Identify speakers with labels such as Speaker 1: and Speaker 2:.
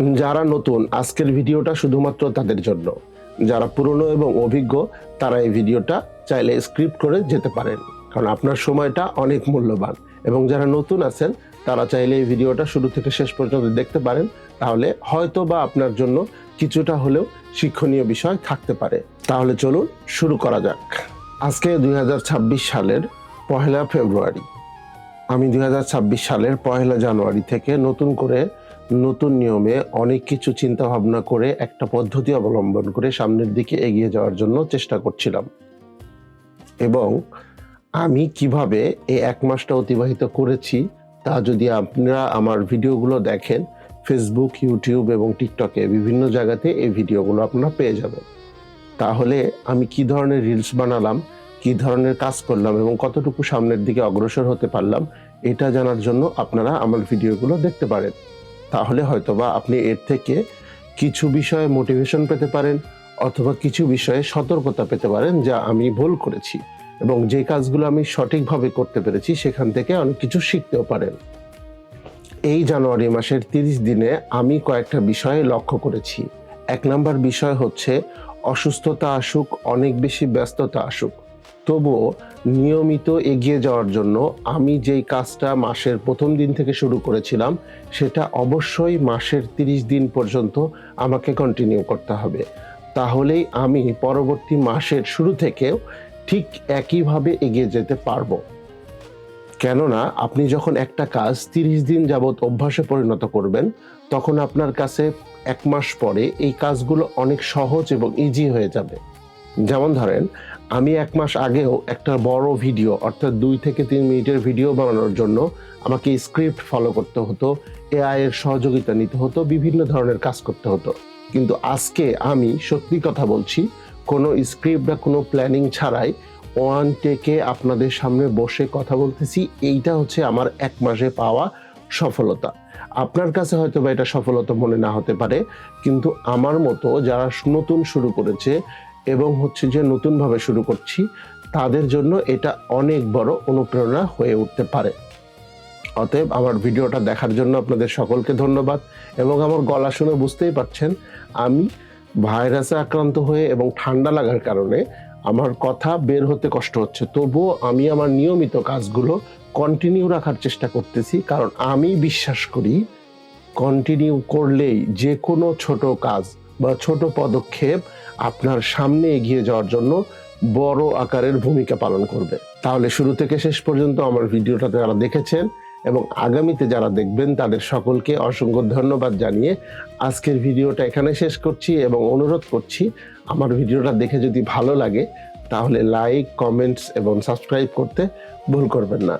Speaker 1: যারা নতুন, আজকের ভিডিওটা শুধুমাত্র তাদের জন্য। যারা পুরনো এবং অভিজ্ঞ, তারা এই ভিডিওটা চাইলে স্ক্রিপ্ট করে যেতে পারেন। কারণ আপনার সময়টা অনেক মূল্যবান। এবং যারা নতুন আছেন, তারা চাইলে এই ভিডিওটা শুরু থেকে শেষ পর্যন্ত দেখতে পারেন। তাহলে হয়তো বা আপনার জন্য কিছুটা হলেও শিক্ষণীয় বিষয় থাকতে পারে। তাহলে চলুন শুরু করা যাক। আজকে দুই হাজার ছাব্বিশ সালের পহেলা ফেব্রুয়ারি। আমি দুই হাজার ছাব্বিশ সালের পহেলা জানুয়ারি থেকে নতুন করে নতুন নিয়মে অনেক কিছু চিন্তা ভাবনা করে একটা পদ্ধতি অবলম্বন করে সামনের দিকে এগিয়ে যাওয়ার জন্য চেষ্টা করছিলাম। এবং আমি কীভাবে এই এক মাসটা অতিবাহিত করেছি তা যদি আপনারা আমার ভিডিওগুলো দেখেন ফেসবুক ইউটিউব এবং টিকটকে বিভিন্ন জায়গাতে এই ভিডিওগুলো আপনারা পেয়ে যাবেন। তাহলে আমি কি ধরনের রিলস বানালাম, কি ধরনের কাজ করলাম এবং কতটুকু সামনের দিকে অগ্রসর হতে পারলাম, এটা জানার জন্য আপনারা আমার ভিডিওগুলো দেখতে পারেন। তাহলে হয়তোবা আপনি এর থেকে কিছু বিষয়ে মোটিভেশন পেতে পারেন অথবা কিছু বিষয়ে সতর্কতা পেতে পারেন যা আমি ভুল করেছি এবং যে কাজগুলো আমি সঠিকভাবে করতে পেরেছি সেখান থেকে অনেক কিছু শিখতেও পারেন। এই জানুয়ারি মাসের তিরিশ দিনে আমি কয়েকটা বিষয়ে লক্ষ্য করেছি। এক নম্বর বিষয় হচ্ছে অসুস্থতা আসুক, অনেক বেশি ব্যস্ততা আসুক। তবুও নিয়মিত এগিয়ে যাওয়ার জন্য আমি যেই কাজটা মাসের প্রথম দিন থেকে শুরু করেছিলাম, সেটা অবশ্যই মাসের তিরিশ দিন পর্যন্ত আমাকে কন্টিনিউ করতে হবে। তাহলেই আমি পরবর্তী মাসের শুরু থেকেও ঠিক একইভাবে এগিয়ে যেতে পারব। কেননা আপনি যখন একটা কাজ তিরিশ দিন যাবৎ অভ্যাসে পরিণত করবেন, তখন আপনার কাছে এক মাস পরে এই কাজগুলো অনেক সহজ এবং ইজি হয়ে যাবে। যেমন ধরেন, আমি এক মাস আগেও একটা বড় ভিডিও, অর্থাৎ দুই থেকে তিন মিনিটের ভিডিও বানানোর জন্য আমাকে স্ক্রিপ্ট ফলো করতে হতো এআই এর সহযোগিতা নিতে হতো, বিভিন্ন ধরনের কাজ করতে হতো। কিন্তু আজকে আমি সত্যি কথা বলছি, কোনো স্ক্রিপ্ট বা কোনো প্ল্যানিং ছাড়াই ওয়ান টেকে আপনাদের সামনে বসে কথা বলতেছি, এইটা হচ্ছে আমার এক মাসে পাওয়া সফলতা। আপনার কাছে হয়তো বা এটা সফলতা মনে না হতে পারে, কিন্তু আমার মতো যারা নতুন শুরু করেছে এবং হচ্ছে যে নতুনভাবে শুরু করছি, তাদের জন্য এটা অনেক বড় অনুপ্রেরণা হয়ে উঠতে পারে। অতএব আমার ভিডিওটা দেখার জন্য আপনাদের সকলকে ধন্যবাদ এবং আমার গলা শুনে বুঝতেই পারছেন, আমি ভাইরাসে আক্রান্ত হয়ে এবং ঠান্ডা লাগার কারণে আমার কথা বের হতে কষ্ট হচ্ছে। তবুও আমি আমার নিয়মিত কাজগুলো কন্টিনিউ রাখার চেষ্টা করতেছি, কারণ আমি বিশ্বাস করি কন্টিনিউ করলেই যে কোনো ছোট কাজ বা ছোট পদক্ষেপ আপনার সামনে এগিয়ে যাওয়ার জন্য বড় আকারের ভূমিকা পালন করবে। তাহলে শুরু থেকে শেষ পর্যন্ত আমার ভিডিওটা যারা দেখেছেন এবং আগামীতে যারা দেখবেন, তাদের সকলকে অসংখ্য ধন্যবাদ জানিয়ে আজকের ভিডিওটা এখানে শেষ করছি এবং অনুরোধ করছি, আমার ভিডিওটা দেখে যদি ভালো লাগে, তাহলে লাইক, কমেন্টস এবং সাবস্ক্রাইব করতে ভুল করবেন না।